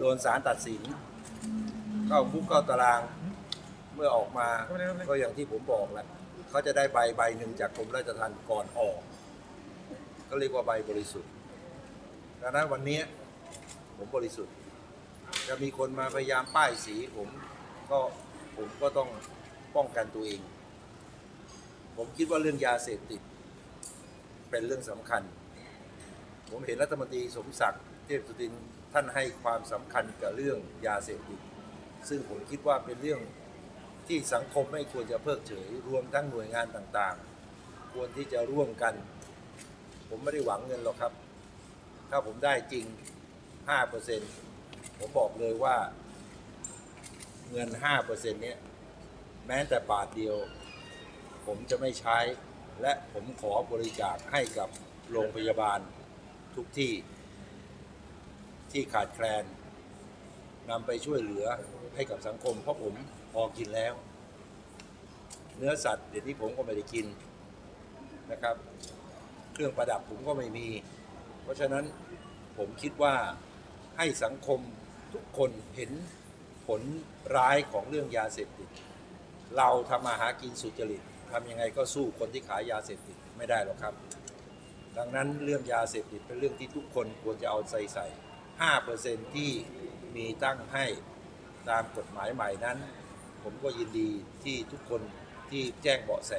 โดนศาลตัดสินเข้าคุกเข้าตารางเมื่อออกมาก็อย่างที่ผมบอกแหละเขาจะได้ใบใบหนึ่งจากกรมราชทัณฑ์ก่อนออก ก็เรียกว่าใบบริสุทธิ์ดังนั้นวันนี้ผมบริสุทธิ์ จะมีคนมาพยายามป้ายสีผมก็ผมก็ต้องป้องกันตัวเอง ผมคิดว่าเรื่องยาเสพติด เป็นเรื่องสำคัญ ผมเห็นรัฐมนตรีสมศักดิ์เทพสุทิน ท่านให้ความสำคัญกับเรื่องยาเสพติดซึ่งผมคิดว่าเป็นเรื่องที่สังคมไม่ควรจะเพิกเฉย รวมทั้งหน่วยงานต่างๆ ควรที่จะร่วมกัน ผมไม่ได้หวังเงินหรอกครับ ถ้าผมได้จริง 5%ผมบอกเลยว่า เงิน 5%เนี้ยแม้แต่บาทเดียว ผมจะไม่ใช้ และผมขอบริจาคให้กับโรงพยาบาลทุกที่ ที่ขาดแคลนนำไปช่วยเหลือให้กับสังคม เพราะผมพอกินแล้ว เนื้อสัตว์เดี๋ยวนี้ผมก็ไม่ได้กินนะครับ เครื่องประดับผมก็ไม่มี เพราะฉะนั้นผมคิดว่าให้สังคมทุกคนเห็นผลร้ายของเรื่องยาเสพติด เราทำมาหากินสุจริตทำยังไงก็สู้คนที่ขายยาเสพติดไม่ได้หรอกครับ ดังนั้นเรื่องยาเสพติดเป็นเรื่องที่ทุกคนควรจะเอาใจใส่ 5%ที่มีตั้งให้ตามกฎหมายใหม่นั้น ผมก็ยินดีที่ทุกคนที่แจ้งเบาะแส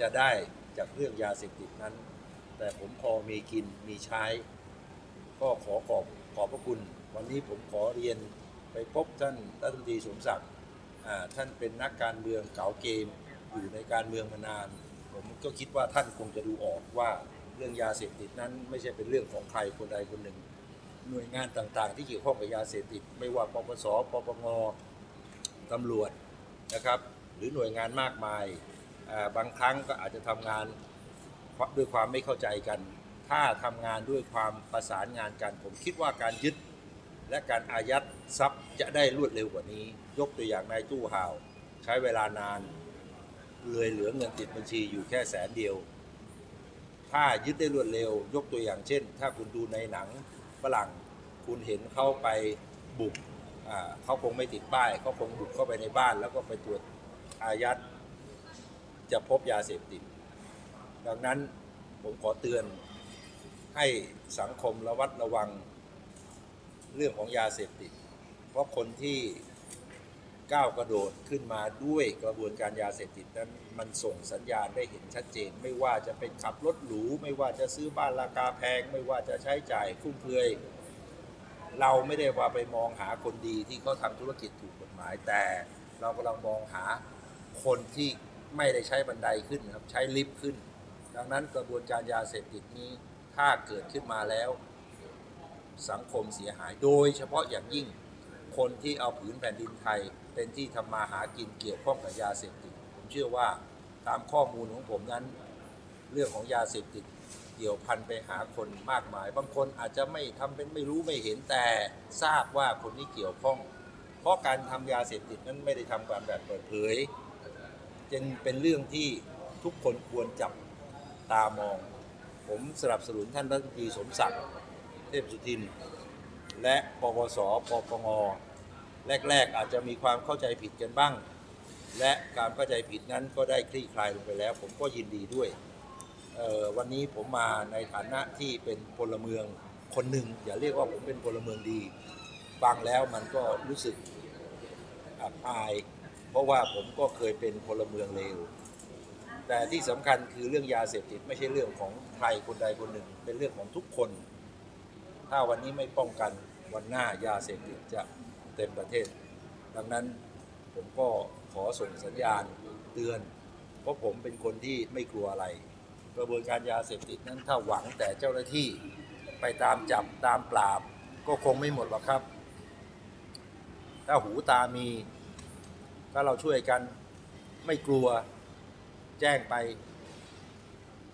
จะได้จากเรื่องยาเสพติดนั้น แต่ผมพอมีกินมีใช้ ก็ขอขอบขอบพระคุณ วันนี้ผมขอเรียนไปพบท่านรัฐมนตรีสมศักดิ์ท่านเป็นนักการเมืองเก่าเกมอยู่ในการเมืองมานาน ผมก็คิดว่าท่านคงจะดูออกว่าเรื่องยาเสพติดนั้นไม่ใช่เป็นเรื่องของใครคนใดคนหนึ่ง หน่วยงานต่างๆ ที่เกี่ยวข้องกับยาเสพติด ไม่ว่าปปสปปงตำรวจนะครับ หรือหน่วยงานมากมายบางครั้งก็อาจจะทำงานด้วยความไม่เข้าใจกัน ถ้าทำงานด้วยความประสานงานกัน ผมคิดว่าการยึดและการอายัดทรัพย์จะได้รวดเร็วกว่านี้ ยกตัวอย่างนายตู้ห่าว ใช้เวลานานเลยเหลือเงินติดบัญชีอยู่แค่แสนเดียว ถ้ายึดได้รวดเร็ว ยกตัวอย่างเช่น ถ้าคุณดูในหนัง ฝรั่ง คุณเห็นเข้าไปบุกเขาคงไม่ติดป้ายเขาคงบุกเข้าไปในบ้าน แล้วก็ไปตรวจอายัดจะพบยาเสพติด ดังนั้นผมขอเตือนให้สังคมระวัดระวังเรื่องของยาเสพติด เพราะคนที่ ก้าวกระโดดขึ้นมาด้วยกระบวนการยาเสพติดนั้นมันส่งสัญญาณได้เห็นชัดเจน ไม่ว่าจะเป็นขับรถหรูไม่ว่าจะซื้อบ้านราคาแพง ไม่ว่าจะใช้จ่ายฟุ่มเฟือย เราไม่ได้ว่าไปมองหาคนดีที่เขาทำธุรกิจถูกกฎหมาย แต่เรากำลังมองหาคนที่ไม่ได้ใช้บันไดขึ้นครับใช้ลิฟต์ขึ้น ดังนั้นกระบวนการยาเสพติดนี้ถ้าเกิดขึ้นมาแล้ว สังคมเสียหายโดยเฉพาะอย่างยิ่งคนที่เอาผืนแผ่นดินไทย เป็นที่ทำมาหากินเกี่ยวข้องกับยาเสพติด ผมเชื่อว่าตามข้อมูลของผมนั้น เรื่องของยาเสพติดเกี่ยวพันไปหาคนมากมาย บางคนอาจจะไม่ทำเป็นไม่รู้ไม่เห็นแต่ทราบว่าคนนี้เกี่ยวข้อง เพราะการทำยาเสพติดนั้นไม่ได้ทำกันแบบเปิดเผยจึงเป็นเรื่องที่ทุกคนควรจับตามอง ผมสนับสนุนท่านรัฐมนตรีสมศักดิ์เทพสุทิน และปปสปปง แรก ๆ อาจจะมีความเข้าใจผิดกันบ้าง และการเข้าใจผิดนั้นก็ได้คลี่คลายลงไปแล้ว ผมก็ยินดีด้วย วันนี้ผมมาในฐานะที่เป็นพลเมืองคนหนึ่งอย่าเรียกว่าผมเป็นพลเมืองดีฟังแล้วมันก็รู้สึกอับอาย เพราะว่าผมก็เคยเป็นพลเมืองเลวแต่ที่สำคัญคือเรื่องยาเสพติดไม่ใช่เรื่องของใครคนใดคนหนึ่ง เป็นเรื่องของทุกคน ถ้าวันนี้ไม่ป้องกันวันหน้ายาเสพติดจะ เต็มประเทศ ดังนั้นผมก็ขอส่งสัญญาณเตือน เพราะผมเป็นคนที่ไม่กลัวอะไร กระบวนการยาเสพติดนั้นถ้าหวังแต่เจ้าหน้าที่ไปตามจับตามปราบ ก็คงไม่หมดหรอกครับ ถ้าหูตามี ถ้าเราช่วยกันไม่กลัวแจ้งไป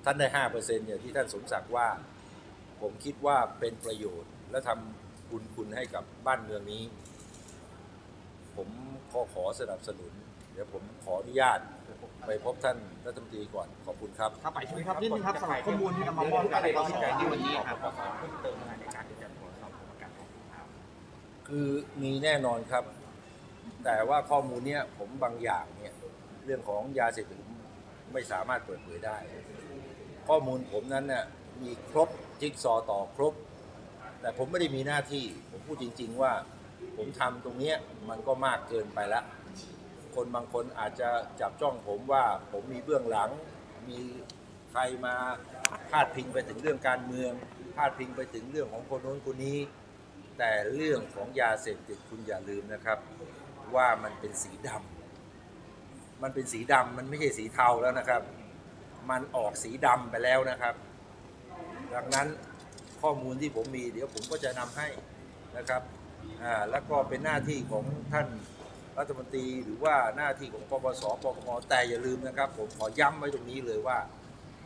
ท่านได้ห้าเปอร์เซ็นต์อย่างที่ท่านสมศักดิ์ว่า ผมคิดว่าเป็นประโยชน์และทำบุญคุณให้กับบ้านเมืองนี้ ผมขอขอสนับสนุน เดี๋ยวผมขออนุญาตไปพบท่านรัฐมนตรีก่อนขอบคุณครับ ครับไปช่วยครับนิดนึงครับสำหรับข้อมูลที่นำมามอบให้อะไรเราที่ที่แจ้แจ้งงที่ที่วัวันนนี้นี้คครัรับบขอเพิ่มเติมในการที่จะตรวจสอบประกันของข่าวคือมีแน่นอนครับ แต่ว่าข้อมูลเนี้ยผมบางอย่างเนี่ยเรื่องของยาเสพติดผมไม่สามารถเปิดเผยได้ ข้อมูลผมนั้นน่ะมีครบจิ๊กซอว์ต่อครบ แต่ผมไม่ได้มีหน้าที่ ผมพูดจริง ๆ ว่า ผมทำตรงนี้มันก็มากเกินไปละ คนบางคนอาจจะจับจ้องผมว่าผมมีเบื้องหลัง มีใครมาพาดพิงไปถึงเรื่องการเมือง พาดพิงไปถึงเรื่องของคนโน้นคนนี้ แต่เรื่องของยาเสพติดคุณอย่าลืมนะครับ ว่ามันเป็นสีดำมันเป็นสีดำมันไม่ใช่สีเทาแล้วนะครับ มันออกสีดำไปแล้วนะครับดังนั้นข้อมูลที่ผมมีเดี๋ยวผมก็จะนำให้นะครับ อ่าแล้วก็เป็นหน้าที่ของท่านรัฐมนตรีหรือว่าหน้าที่ของปปสปกมแต่อย่าลืมนะครับ ผมขอย้ำไว้ตรงนี้เลยว่า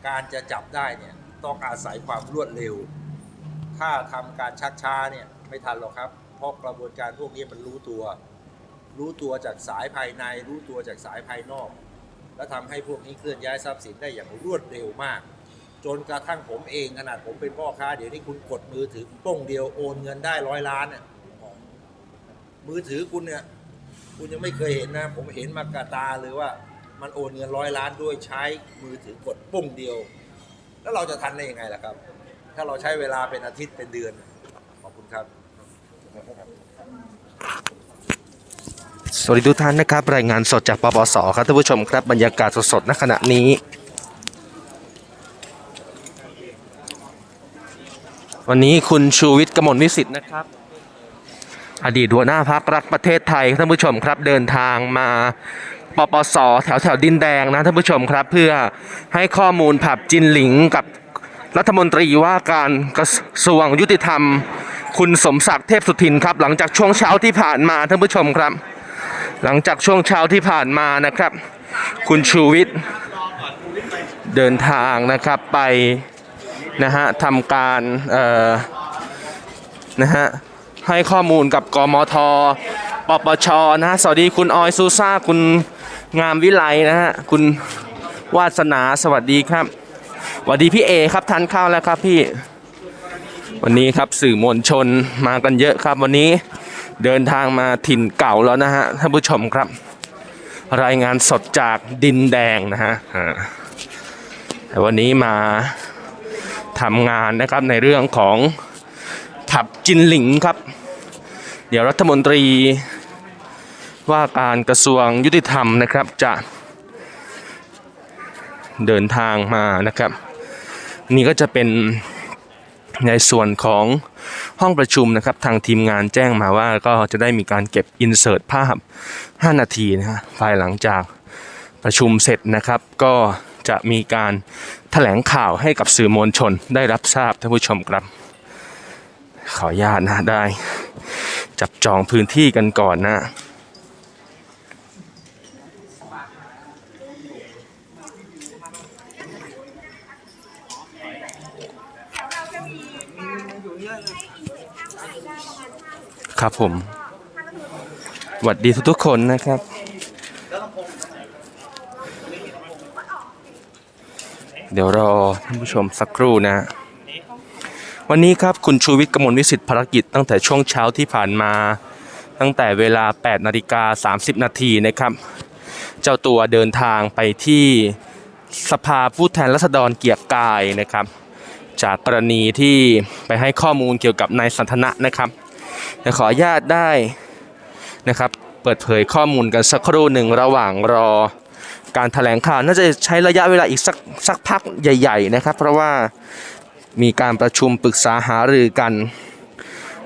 การจะจับได้เนี่ยต้องอาศัยความรวดเร็ว ถ้าทำการชักช้าเนี่ยไม่ทันหรอกครับ เพราะกระบวนการพวกนี้มันรู้ตัว รู้ตัวจากสายภายใน รู้ตัวจากสายภายนอก และทำให้พวกนี้เคลื่อนย้ายทรัพย์สินได้อย่างรวดเร็วมาก จนกระทั่งผมเองขนาดผมเป็นพ่อค้าเดี๋ยวนี้คุณกดมือถือป้งเดียวโอนเงินได้ร้อยล้านเนี่ย มือถือคุณเนี่ย คุณยังไม่เคยเห็นนะ ผมเห็นมากระตาเลยว่า มันโอนเงินร้อยล้านด้วยใช้มือถือกดปุ้งเดียว แล้วเราจะทันได้ยังไงล่ะครับ ถ้าเราใช้เวลาเป็นอาทิตย์เป็นเดือน ขอบคุณครับ สวัสดีทุกท่านนะครับ รายงานสดจากปปสครับท่านผู้ชมครับบรรยากาศสดๆณขณะนี้วันนี้คุณชูวิทย์กมลวิสิทธิ์นะครับ อดีตหัวหน้าพักรักประเทศไทยท่านผู้ชมครับเดินทางมาปปสแถวแถวดินแดงนะท่านผู้ชมครับ เพื่อให้ข้อมูลผับจินหลิงกับรัฐมนตรีว่าการกระทรวงยุติธรรม คุณสมศักดิ์เทพสุทินครับ หลังจากช่วงเช้าที่ผ่านมาท่านผู้ชมครับ หลังจากช่วงเช้าที่ผ่านมานะครับ คุณชูวิทย์เดินทางนะครับไปนะฮะทำการเอ่อนะฮะ ให้ข้อมูลกับกมทปปชนะฮะสวัสดีคุณออยซูซ่าคุณงามวิไลนะฮะคุณวาสนาสวัสดีครับสวัสดีพี่เอครับทานข้าวแล้วครับพี่ วันนี้ครับสื่อมวลชนมากันเยอะครับ วันนี้เดินทางมาถิ่นเก่าแล้วนะฮะท่านผู้ชมครับ รายงานสดจากดินแดงนะฮะแต่วันนี้มาทำงานนะครับในเรื่องของผับจินหลิงครับ เดี๋ยวรัฐมนตรีว่าการกระทรวงยุติธรรมนะครับจะเดินทางมานะครับ นี่ก็จะเป็นในส่วนของห้องประชุมนะครับ ทางทีมงานแจ้งมาว่าก็จะได้มีการเก็บอินเสิร์ตภาพ 5 นาทีนะฮะภายหลังจากประชุมเสร็จนะครับ ก็จะมีการแถลงข่าวให้กับสื่อมวลชนได้รับทราบท่านผู้ชมครับ ขออนุญาตนะได้ จับจองพื้นที่กันก่อนนะครับผมสวัสดีทุกๆคนนะครับ เดี๋ยวรอท่านผู้ชมสักครู่นะ วันนี้ครับคุณชูวิทย์กมลวิสิทธิ์ภารกิจตั้งแต่ช่วงเช้าที่ผ่านมา ตั้งแต่เวลา 8 นาฬิกา 30 นาทีนะครับ เจ้าตัวเดินทางไปที่สภาผู้แทนราษฎรเกียรติกายนะครับ จากกรณีที่ไปให้ข้อมูลเกี่ยวกับนายสันทนะนะครับจะขออนุญาตได้นะครับ เปิดเผยข้อมูลกันสักครู่หนึ่งระหว่างรอการแถลงข่าวน่าจะใช้ระยะเวลาอีกสักสักพักใหญ่ ๆ นะครับ เพราะว่า มีการประชุมปรึกษาหารือกัน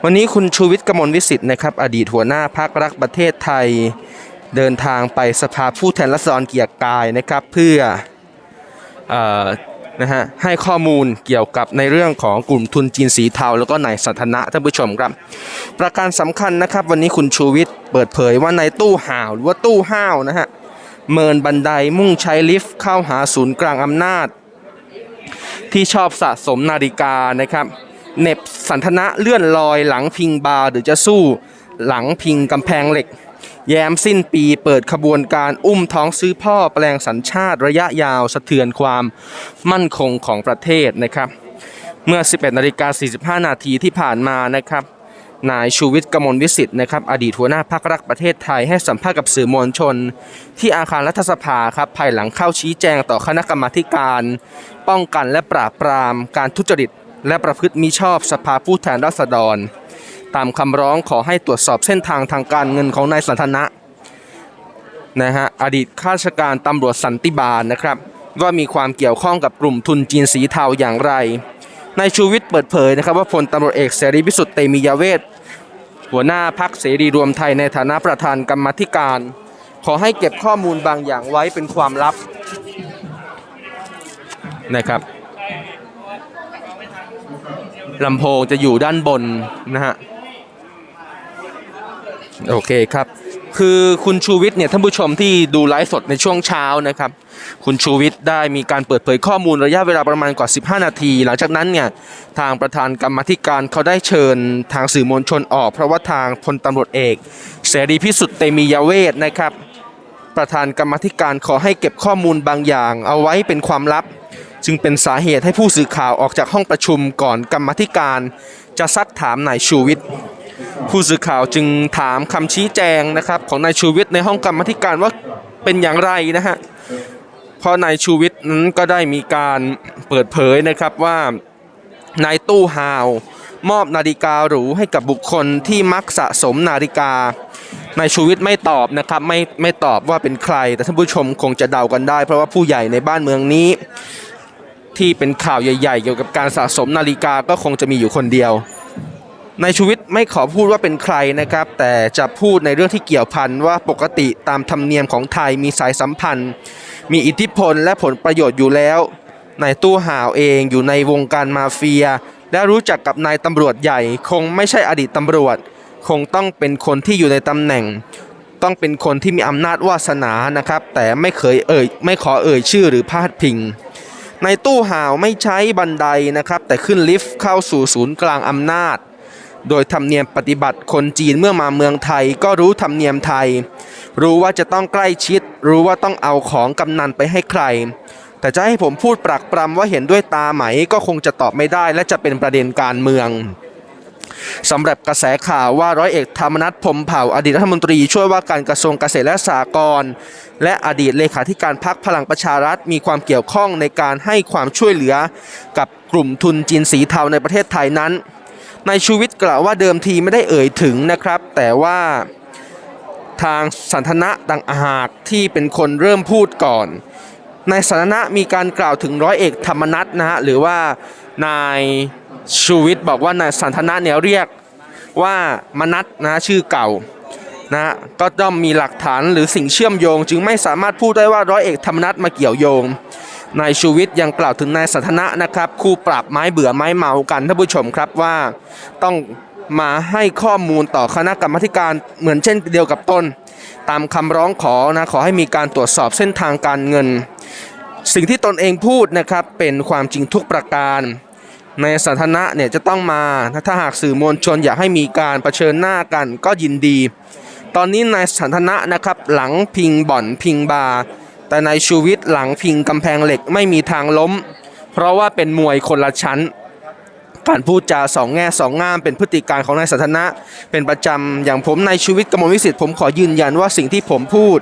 วันนี้คุณชูวิทย์กมลวิสิทธิ์นะครับ อดีตหัวหน้าพักรักประเทศไทย เดินทางไปสภาผู้แทนราษฎรเกียรติกายนะครับ เพื่ออนะฮะให้ข้อมูลเกี่ยวกับในเรื่องของกลุ่มทุนจีนสีเทา แล้วก็นายสันทนะท่านผู้ชมครับ ประการสำคัญนะครับ วันนี้คุณชูวิทย์เปิดเผยว่าในตู้ห่าวหรือว่าตู้ห้าวนะฮะเมินบันไดมุ่งใช้ลิฟต์เข้าหาศูนย์กลางอำนาจ ที่ชอบสะสมนาฬิกานะครับเน็บสันทนะเลื่อนลอยหลังพิงบาร์หรือจะสู้หลังพิงกำแพงเหล็ก แย้มสิ้นปีเปิดขบวนการอุ้มท้องซื้อพ่อแปลงสัญชาติระยะยาวสะเทือนความมั่นคงของประเทศนะครับ เมื่อ 11นาฬิกา45 นาทีที่ผ่านมานะครับ นายชูวิทย์กมลวิสิทธิ์นะครับอดีตหัวหน้าพักรักประเทศไทยให้สัมภาษณ์กับสื่อมวลชน ที่อาคารรัฐสภาครับภายหลังเข้าชี้แจงต่อคณะกรรมาการ ป้องกันและปราบปราม การทุจริต และประพฤติมิชอบสภาผู้แทนราษฎร ตามคำร้องขอให้ตรวจสอบเส้นทางทางการเงินของนายสันทนะนะฮะอดีตข้าราชการตำรวจสันติบาลนะครับว่ามีความเกี่ยวข้องกับกลุ่มทุนจีนสีเทาอย่างไร นายชูวิทย์เปิดเผยนะครับว่าพลตำรวจเอกเสรีพิสุทธิ์เตมียเวทหัวหน้าพักเสรีรวมไทยในฐานะประธานกรรมธิการ ขอให้เก็บข้อมูลบางอย่างไว้เป็นความลับนะครับลำโพงจะอยู่ด้านบนนะฮะ โอเคครับ คือคุณชูวิทย์เนี่ยท่านผู้ชมที่ดูไลฟ์สดในช่วงเช้านะครับ คุณชูวิทย์ได้มีการเปิดเผยข้อมูลระยะเวลาประมาณกว่า 15 นาที หลังจากนั้นเนี่ยทางประธานกรรมธิการเขาได้เชิญทางสื่อมวลชนออก เพราะว่าทางพลตำรวจเอก เสรีพิสุทธิ์เตมียเวทนะครับ ประธานกรรมธิการขอให้เก็บข้อมูลบางอย่าง เอาไว้เป็นความลับ จึงเป็นสาเหตุให้ผู้สื่อข่าวออกจากห้องประชุมก่อนกรรมธิการ จะซักถามนายชูวิทย์ ผู้สื่อข่าวจึงถามคำชี้แจงนะครับของนายชูวิทย์ในห้องกรรมธิการว่าเป็นอย่างไรนะฮะเพราะนายชูวิทย์นั้นก็ได้มีการเปิดเผยนะครับว่านายตู้ฮาว มอบนาฬิกาหรูให้กับบุคคลที่มักสะสมนาฬิกานายชูวิทย์ไม่ตอบนะครับไม่ไม่ตอบว่าเป็นใคร แต่ท่านผู้ชมคงจะเดากันได้ เพราะว่าผู้ใหญ่ในบ้านเมืองนี้ ที่เป็นข่าวใหญ่ ๆ เกี่ยวกับการสะสมนาฬิกาก็คงจะมีอยู่คนเดียว นายชูวิทย์ไม่ขอพูดว่าเป็นใครนะครับ แต่จะพูดในเรื่องที่เกี่ยวพันว่าปกติตามธรรมเนียมของไทยมีสายสัมพันธ์ มีอิทธิพลและผลประโยชน์อยู่แล้วนายตู้ห่าวเองอยู่ในวงการมาเฟีย และรู้จักกับนายตำรวจใหญ่ คงไม่ใช่อดีตตำรวจ คงต้องเป็นคนที่อยู่ในตำแหน่ง ต้องเป็นคนที่มีอำนาจวาสนานะครับ แต่ไม่เคยเอ่ยไม่ขอเอ่ยชื่อหรือพาดพิงในตู้ห่าวไม่ใช้บันไดนะครับ แต่ขึ้นลิฟต์เข้าสู่ศูนย์กลางอำนาจ โดยธรรมเนียมปฏิบัติคนจีนเมื่อมาเมืองไทยก็รู้ธรรมเนียมไทย รู้ว่าจะต้องใกล้ชิด รู้ว่าต้องเอาของกำนันไปให้ใคร แต่จะให้ผมพูดปรักปรำว่าเห็นด้วยตาไหมก็คงจะตอบไม่ได้และจะเป็นประเด็นการเมืองสำหรับกระแสข่าวว่าร้อยเอกธรรมนัฐพรมเผ่าอดีตรัฐมนตรีช่วยว่าการกระทรวงเกษตรและสหกรณ์และอดีตเลขาธิการพรรคพลังประชารัฐมีความเกี่ยวข้องในการให้ความช่วยเหลือ กับกลุ่มทุนจีนสีเทาในประเทศไทยนั้น นายชูวิทย์กล่าวว่าเดิมทีไม่ได้เอ่ยถึงนะครับ แต่ว่าทางสันทนะต่างหากที่เป็นคนเริ่มพูดก่อนนายสันทนะมีการกล่าวถึงร้อยเอกธรรมนัฐนะฮะหรือว่านายชูวิทย์บอกว่านายสันทนะเนี่ยเรียกว่ามนัทนะชื่อเก่านะก็ต้องมีหลักฐานหรือสิ่งเชื่อมโยง จึงไม่สามารถพูดได้ว่าร้อยเอกธรรมนัฐมาเกี่ยวโยง นายชูวิทย์ยังกล่าวถึงนายสันทนะนะครับ คู่ปรับไม้เบื่อไม้เมากันท่านผู้ชมครับว่าต้องมาให้ข้อมูลต่อคณะกรรมการเหมือนเช่นเดียวกับต้น ตามคำร้องขอนะขอให้มีการตรวจสอบเส้นทางการเงิน สิ่งที่ตนเองพูดนะครับเป็นความจริงทุกประการในสันทนะเนี่ยจะต้องมาถ้าหากสื่อมวลชนอยากให้มีการเผชิญหน้ากันก็ยินดี ตอนนี้นายสันทนะนะครับหลังพิงบ่อนพิงบาร์ แต่นายชูวิทย์หลังพิงกำแพงเหล็กไม่มีทางล้ม เพราะว่าเป็นมวยคนละชั้น การพูดจาสองแง่สองงามเป็นพฤติการของนายสันทนะ เป็นประจำอย่างผมนายชูวิทย์กมลวิสิทธิ์ผมขอยืนยันว่าสิ่งที่ผมพูด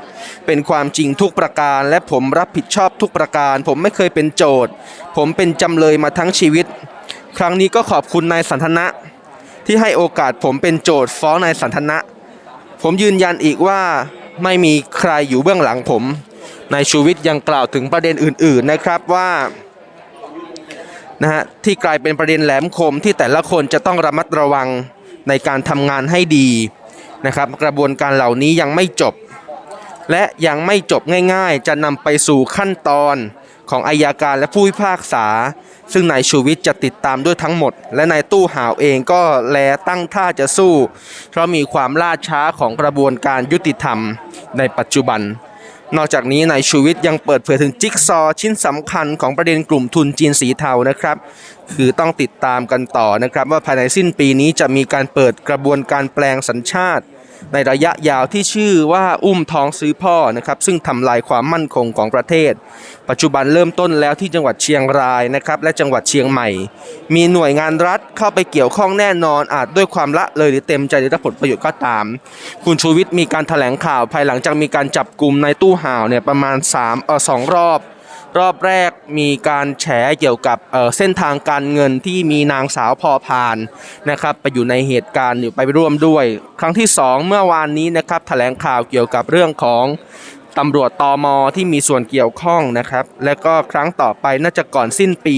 เป็นความจริงทุกประการ และผมรับผิดชอบทุกประการ ผมไม่เคยเป็นโจทย์ ผมเป็นจำเลยมาทั้งชีวิต ครั้งนี้ก็ขอบคุณนายสันทนะ ที่ให้โอกาสผมเป็นโจทย์ฟ้องนายสันทนะ ผมยืนยันอีกว่าไม่มีใครอยู่เบื้องหลังผม นายชูวิทย์ยังกล่าวถึงประเด็นอื่น ๆนะครับว่านะฮะที่กลายเป็นประเด็นแหลมคมที่แต่ละคนจะต้องระมัดระวังในการทำงานให้ดีนะครับ กระบวนการเหล่านี้ยังไม่จบ และยังไม่จบง่าย ๆ จะนำไปสู่ขั้นตอนของอายการและผู้พิพากษา ซึ่งนายชูวิทย์จะติดตามด้วยทั้งหมด และนายตู้หาวเองก็แลตั้งท่าจะสู้ เพราะมีความล่าช้าของกระบวนการยุติธรรมในปัจจุบัน นอกจากนี้นายชูวิทย์ยังเปิดเผยถึงจิ๊กซอว์ชิ้นสำคัญของประเด็นกลุ่มทุนจีนสีเทานะครับ คือต้องติดตามกันต่อนะครับ ว่าภายในสิ้นปีนี้จะมีการเปิดกระบวนการแปลงสัญชาติ ในระยะยาวที่ชื่อว่าอุ้มท้องซื้อพ่อนะครับซึ่งทำลายความมั่นคงของประเทศ ปัจจุบันเริ่มต้นแล้วที่จังหวัดเชียงรายนะครับและจังหวัดเชียงใหม่ มีหน่วยงานรัฐเข้าไปเกี่ยวข้องแน่นอนอาจด้วยความละเลยหรือเต็มใจได้รับผลประโยชน์ก็ตาม คุณชูวิทย์มีการแถลงข่าวภายหลังจากมีการจับกลุ่มในตู้ห่าวเนี่ยประมาณ3เอ่อสองรอบ รอบแรกมีการแฉเกี่ยวกับเเส้นทางการเงินที่มีนางสาวพอพานนะครับไปอยู่ในเหตุการณ์อยู่ไปร่วมด้วย ครั้งที่ 2 เมื่อวานนี้นะครับแถลงข่าวเกี่ยวกับเรื่องของ ตำรวจตอมที่มีส่วนเกี่ยวข้องนะครับ และก็ครั้งต่อไปน่าจะก่อนสิ้นปี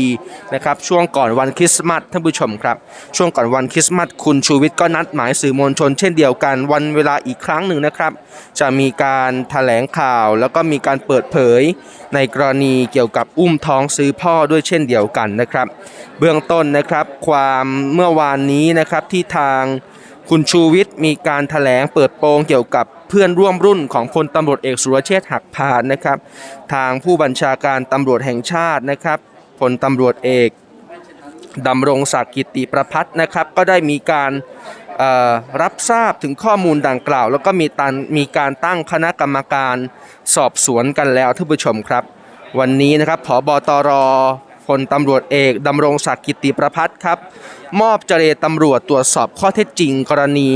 นะครับ ช่วงก่อนวันคริสต์มาสท่านผู้ชมครับ ช่วงก่อนวันคริสต์มาสคุณชูวิทย์ก็นัดหมายสื่อมวลชนเช่นเดียวกันวันเวลาอีกครั้งหนึ่งนะครับ จะมีการแถลงข่าว แล้วก็มีการเปิดเผย ในกรณีเกี่ยวกับอุ้มท้องซื้อพ่อด้วยเช่นเดียวกันนะครับ เบื้องต้นนะครับ ความเมื่อวานนี้นะครับที่ทาง คุณชูวิทย์มีการแถลงเปิดโปงเกี่ยวกับเพื่อนร่วมรุ่นของพลตำรวจเอกสุรเชษฐ์หักพานนะครับ ทางผู้บัญชาการตำรวจแห่งชาตินะครับพลตำรวจเอกดำรงศักดิ์กิติประพัฒนะครับ ก็ได้มีการรับทราบถึงข้อมูลดังกล่าว แล้วก็มีตันมีการตั้งคณะกรรมการสอบสวนกันแล้วท่านผู้ชมครับ วันนี้นะครับผบตร พลตำรวจเอกดำรงศักดิ์กิติประพัฒน์ครับ มอบเจรตำรวจตรวจสอบข้อเท็จจริงกรณี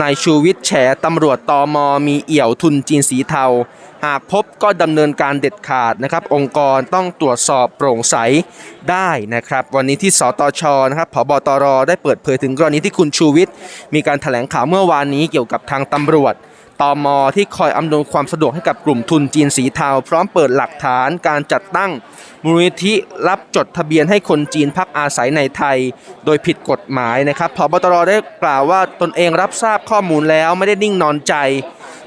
นายชูวิทย์แฉตำรวจตอมมีเอี่ยวทุนจีนสีเทา หากพบก็ดำเนินการเด็ดขาดนะครับ องค์กรต้องตรวจสอบโปร่งใสได้นะครับ วันนี้ที่สตชนะครับผบตรได้เปิดเผยถึงกรณีที่คุณชูวิทย์มีการแถลงข่าวเมื่อวานนี้เกี่ยวกับทางตำรวจ ตมที่คอยอำนวยความสะดวกให้กับกลุ่มทุนจีนสีเทาพร้อมเปิดหลักฐานการจัดตั้งมูลนิธิรับจดทะเบียนให้คนจีนพักอาศัยในไทย โดยผิดกฎหมายนะครับพบตรได้กล่าวว่าตนเองรับทราบข้อมูลแล้วไม่ได้นิ่งนอนใจ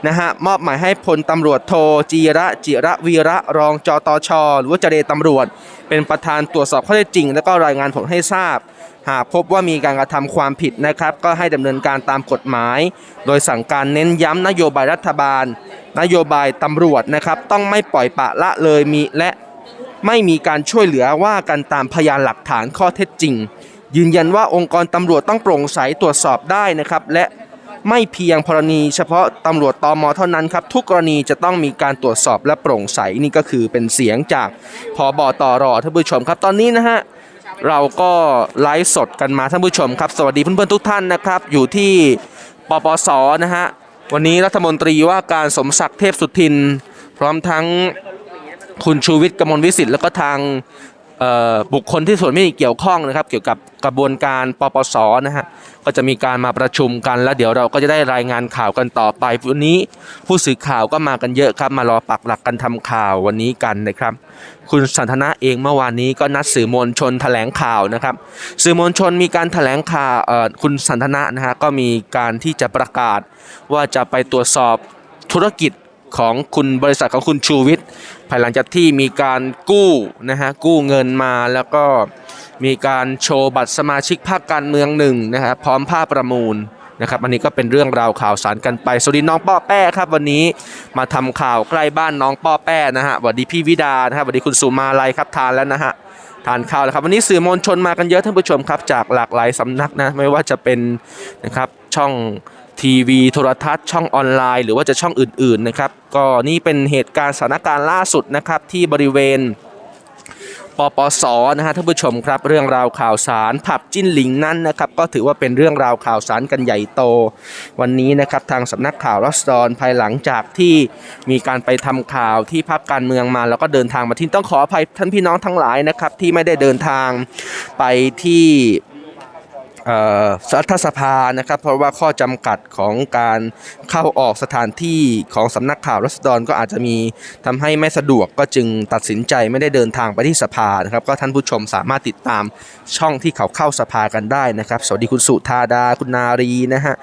นะฮะมอบหมายให้พลตำรวจโทจีระจิระวีระรองจตช หรือว่าเจรตำรวจ เป็นประธานตรวจสอบข้อเท็จจริง และก็รายงานผลให้ทราบ หากพบว่ามีการกระทำความผิดนะครับ ก็ให้ดำเนินการตามกฎหมาย โดยสั่งการเน้นย้ำนโยบายรัฐบาล นโยบายตำรวจนะครับ ต้องไม่ปล่อยปะละเลยมีและไม่มีการช่วยเหลือว่ากันตามพยานหลักฐานข้อเท็จจริง ยืนยันว่าองค์กรตำรวจต้องโปร่งใสตรวจสอบได้นะครับ และไม่เพียงกรณีเฉพาะตำรวจตอมอเท่านั้นครับ ทุกกรณีจะต้องมีการตรวจสอบและโปร่งใสนี่ก็คือเป็นเสียงจากพอบตรท่านผู้ชมครับตอนนี้นะฮะ เราก็ไลฟ์สดกันมาท่านผู้ชมครับ สวัสดีเพื่อนๆทุกท่านนะครับ อยู่ที่ปปสนะฮะวันนี้รัฐมนตรีว่าการสมศักดิ์เทพสุทิน พร้อมทั้งคุณชูวิทย์กมลวิสิทธิ์แล้วก็ทาง บุคคลที่ส่วนไม่เกี่ยวข้องนะครับ เกี่ยวกับกระบวนการปปสนะฮะก็จะมีการมาประชุมกันแล้วเดี๋ยวเราก็จะได้รายงานข่าวกันต่อไปวันนี้ผู้สื่อข่าวก็มากันเยอะครับ มารอปักหลักกันทำข่าววันนี้กันนะครับ คุณสันทนาเองเมื่อวานนี้ก็นัดสื่อมวลชนแถลงข่าวนะครับ สื่อมวลชนมีการแถลงข่าวคุณสันทนะนะฮะก็มีการที่จะประกาศว่าจะไปตรวจสอบธุรกิจ ของคุณบริษัทของคุณชูวิทย์ภายหลังจากที่มีการกู้นะฮะกู้เงินมาแล้วก็มีการโชว์บัตรสมาชิกพรรคการเมืองหนึ่งนะฮะพร้อมภาพประมูลนะครับอันนี้ก็เป็นเรื่องราวข่าวสารกันไปสวัสดีน้องป้อแป้ครับวันนี้มาทำข่าวใกล้บ้านน้องป้อแป้นะฮะสวัสดีพี่วิดานะฮะสวัสดีคุณสุมาลัยครับทานแล้วนะฮะทานข้าวแล้วครับวันนี้สื่อมวลชนมากันเยอะท่านผู้ชมครับจากหลากหลายสำนักนะไม่ว่าจะเป็นนะครับช่อง ทีวีโทรทัศน์ช่องออนไลน์ หรือว่าจะช่องอื่นๆนะครับก็นี่เป็นเหตุการณ์สถานการณ์ล่าสุดนะครับที่บริเวณปปสนะฮะท่านผู้ชมครับเรื่องราวข่าวสารผับจิ้นหลิงนั้นนะครับก็ถือว่าเป็นเรื่องราวข่าวสารกันใหญ่โต วันนี้นะครับทางสำนักข่าวรัสดอนภายหลังจากที่มีการไปทำข่าวที่พักการเมืองมา แล้วก็เดินทางมาที่ต้องขออภัยท่านพี่น้องทั้งหลายนะครับที่ไม่ได้เดินทางไปที่ รัฐสภานะครับ เพราะว่าข้อจำกัดของการเข้าออกสถานที่ของสำนักข่าวรัสดอนก็อาจจะมีทำให้ไม่สะดวกก็จึงตัดสินใจไม่ได้เดินทางไปที่สภานะครับ ก็ท่านผู้ชมสามารถติดตามช่องที่เขาเข้าสภากันได้นะครับ สวัสดีคุณสุธาดาคุณนารีนะฮะ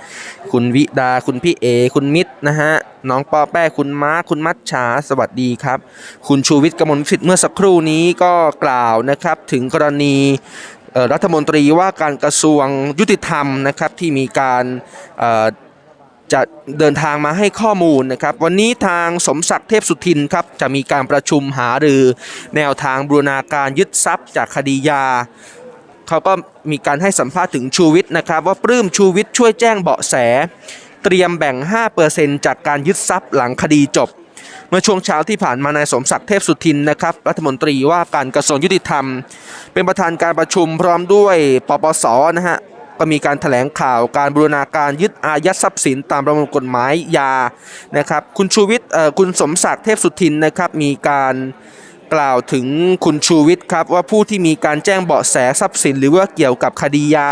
คุณวิดาคุณพี่เอ คุณมิตรนะฮะน้องปอแป้คุณม้าคุณมัชชาสวัสดีครับ คุณชูวิทย์กมลวิสิทธิ์เมื่อสักครู่นี้ก็กล่าวนะครับ ถึงกรณี รัฐมนตรีว่าการกระทรวงยุติธรรมนะครับที่มีการจะเดินทางมาให้ข้อมูลนะครับ วันนี้ทางสมศักดิ์เทพสุทินครับจะมีการประชุมหารือแนวทางบูรณาการยึดทรัพย์จากคดียาเขาก็มีการให้สัมภาษณ์ถึงชูวิทย์นะครับ ว่าปลื้มชูวิทย์ช่วยแจ้งเบาะแส เตรียมแบ่ง 5%จากการยึดทรัพย์หลังคดีจบ เมื่อช่วงเช้าที่ผ่านมานายสมศักดิ์เทพสุทินนะครับรัฐมนตรีว่าการกระทรวงยุติธรรม เป็นประธานการประชุมพร้อมด้วยปปสนะฮะก็มีการถแถลงข่าวการบูรณาการยึดอายัดทรัพย์สินตามประมวลกฎหมายยานะครับคุณชูวิทย์เอ่อคุณสมศักดิ์เทพสุทินนะครับมีการ กล่าวถึงคุณชูวิทย์ครับว่าผู้ที่มีการแจ้งเบาะแสทรัพย์สิน หรือว่าเกี่ยวกับคดียา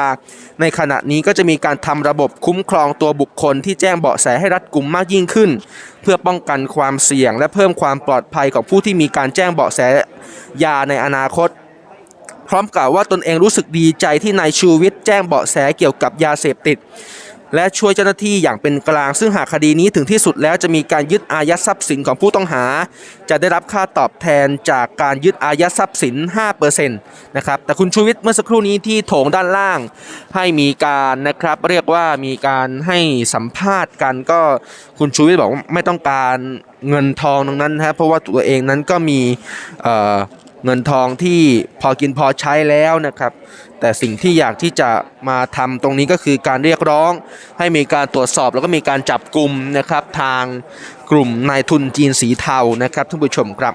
ในขณะนี้ก็จะมีการทำระบบคุ้มครองตัวบุคคลที่แจ้งเบาะแสให้รัดกุมมากยิ่งขึ้น เพื่อป้องกันความเสี่ยง และเพิ่มความปลอดภัยของผู้ที่มีการแจ้งเบาะแสยาในอนาคต พร้อมกล่าวว่าตนเองรู้สึกดีใจที่นายชูวิทย์แจ้งเบาะแสเกี่ยวกับยาเสพติด และช่วยเจ้าหน้าที่อย่างเป็นกลาง ซึ่งหากคดีนี้ถึงที่สุดแล้วจะมีการยึดอายัดทรัพย์สินของผู้ต้องหา จะได้รับค่าตอบแทนจากการยึดอายัดทรัพย์สิน5%นะครับแต่คุณชูวิทย์เมื่อสักครู่นี้ที่โถงด้านล่าง ให้มีการนะครับเรียกว่ามีการให้สัมภาษณ์กันก็คุณชูวิทย์บอกว่าไม่ต้องการเงินทองตรงนั้นนะเพราะว่าตัวเองนั้นก็มีเงินทองที่พอกินพอใช้แล้วนะครับ แต่สิ่งที่อยากที่จะมาทำตรงนี้ก็คือการเรียกร้อง ให้มีการตรวจสอบแล้วก็มีการจับกลุ่มนะครับทางกลุ่มนายทุนจีนสีเทานะครับท่านผู้ชมครับ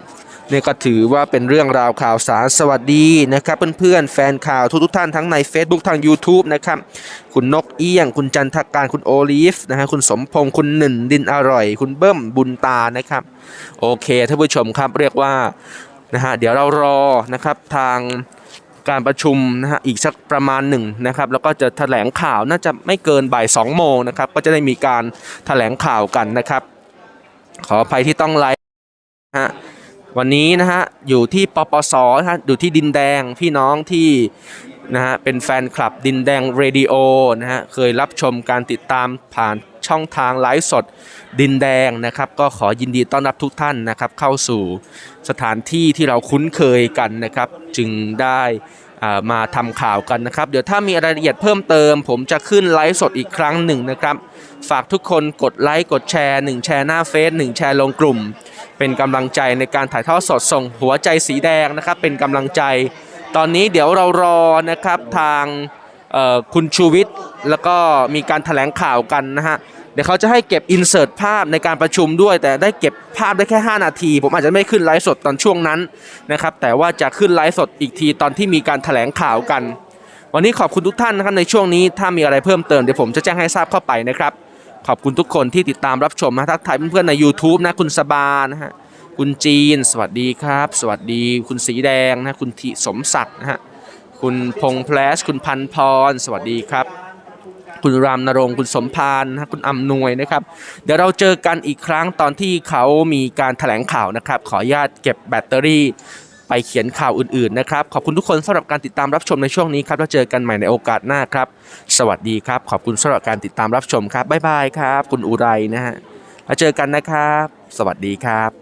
นี่ก็ถือว่าเป็นเรื่องราวข่าวสารสวัสดีนะครับเพื่อนๆแฟนข่าวทุกๆท่านทั้งใน Facebook ทาง YouTube นะครับคุณนกเอี้ยง คุณจันทการคุณโอลิฟนะฮะคุณสมพงษ์คุณหนึ่งดินอร่อย คุณเบิ้มบุญตานะครับโอเคท่านผู้ชมครับเรียกว่านะฮะเดี๋ยวเรารอนะครับทาง การประชุมนะฮะอีกสักประมาณหนึ่งนะครับแล้วก็จะแถลงข่าวน่าจะไม่เกินบ่าย2โมงนะครับก็จะได้มีการแถลงข่าวกันนะครับ ขออภัยที่ต้องไลฟ์นะฮะวันนี้นะฮะอยู่ที่ปปสฮะอยู่ที่ดินแดงพี่น้องที่นะฮะเป็นแฟนคลับดินแดงเรดิโอนะฮะเคยรับชมการติดตามผ่าน ช่องทางไลฟ์สดดินแดงนะครับ ก็ขอยินดีต้อนรับทุกท่านนะครับ เข้าสู่สถานที่ที่เราคุ้นเคยกันนะครับ จึงได้อ่ามาทำข่าวกันนะครับ เดี๋ยวถ้ามีรายละเอียดเพิ่มเติม ผมจะขึ้นไลฟ์สดอีกครั้งหนึ่งนะครับ ฝากทุกคนกดไลค์กดแชร์ 1 แชร์หน้าเฟซ1แชร์ลงกลุ่ม เป็นกำลังใจในการถ่ายทอดสดส่งหัวใจสีแดงนะครับ เป็นกำลังใจ ตอนนี้เดี๋ยวเรารอนะครับทางคุณชูวิทย์ แล้วก็มีการถแถลงข่าวกันนะฮะเดี๋ยวเขาจะให้เก็บอินเสิร์ตภาพในการประชุมด้วย แต่ได้เก็บภาพได้แค่ 5 นาที ผมอาจจะไม่ขึ้นไลฟ์สดตอนช่วงนั้นนะครับแต่ว่าจะขึ้นไลฟ์สดอีกทีตอนที่มีการถแถลงข่าวกัน วันนี้ขอบคุณทุกท่านนะครับในช่วงนี้ถ้ามีอะไรเพิ่มเติมเดี๋ยวผมจะแจ้งให้ทราบเข้าไปนะครับขอบคุณทุกคนที่ติดตามรับชมนะทักทายเพื่อนๆใน YouTube นะคุณสบานะฮะคุณจีน สวัสดีครับ สวัสดี คุณสีแดงนะคุณทิสมศักดิ์นะฮะคุณพงแพลสคุณพันพร สวัสดีครับ คุณรามนรงคุณสมพานนะคุณอำนวยนะครับ เดี๋ยวเราเจอกันอีกครั้งตอนที่เขามีการแถลงข่าวนะครับ ขออนุญาตเก็บแบตเตอรี่ไปเขียนข่าวอื่นๆนะครับ ขอบคุณทุกคนสำหรับการติดตามรับชมในช่วงนี้ครับแล้วเจอกันใหม่ในโอกาสหน้าครับ สวัสดีครับ ขอบคุณสำหรับการติดตามรับชมครับบ๊ายบายครับ คุณอุไรนะฮะแล้วเจอกันนะครับ สวัสดีครับ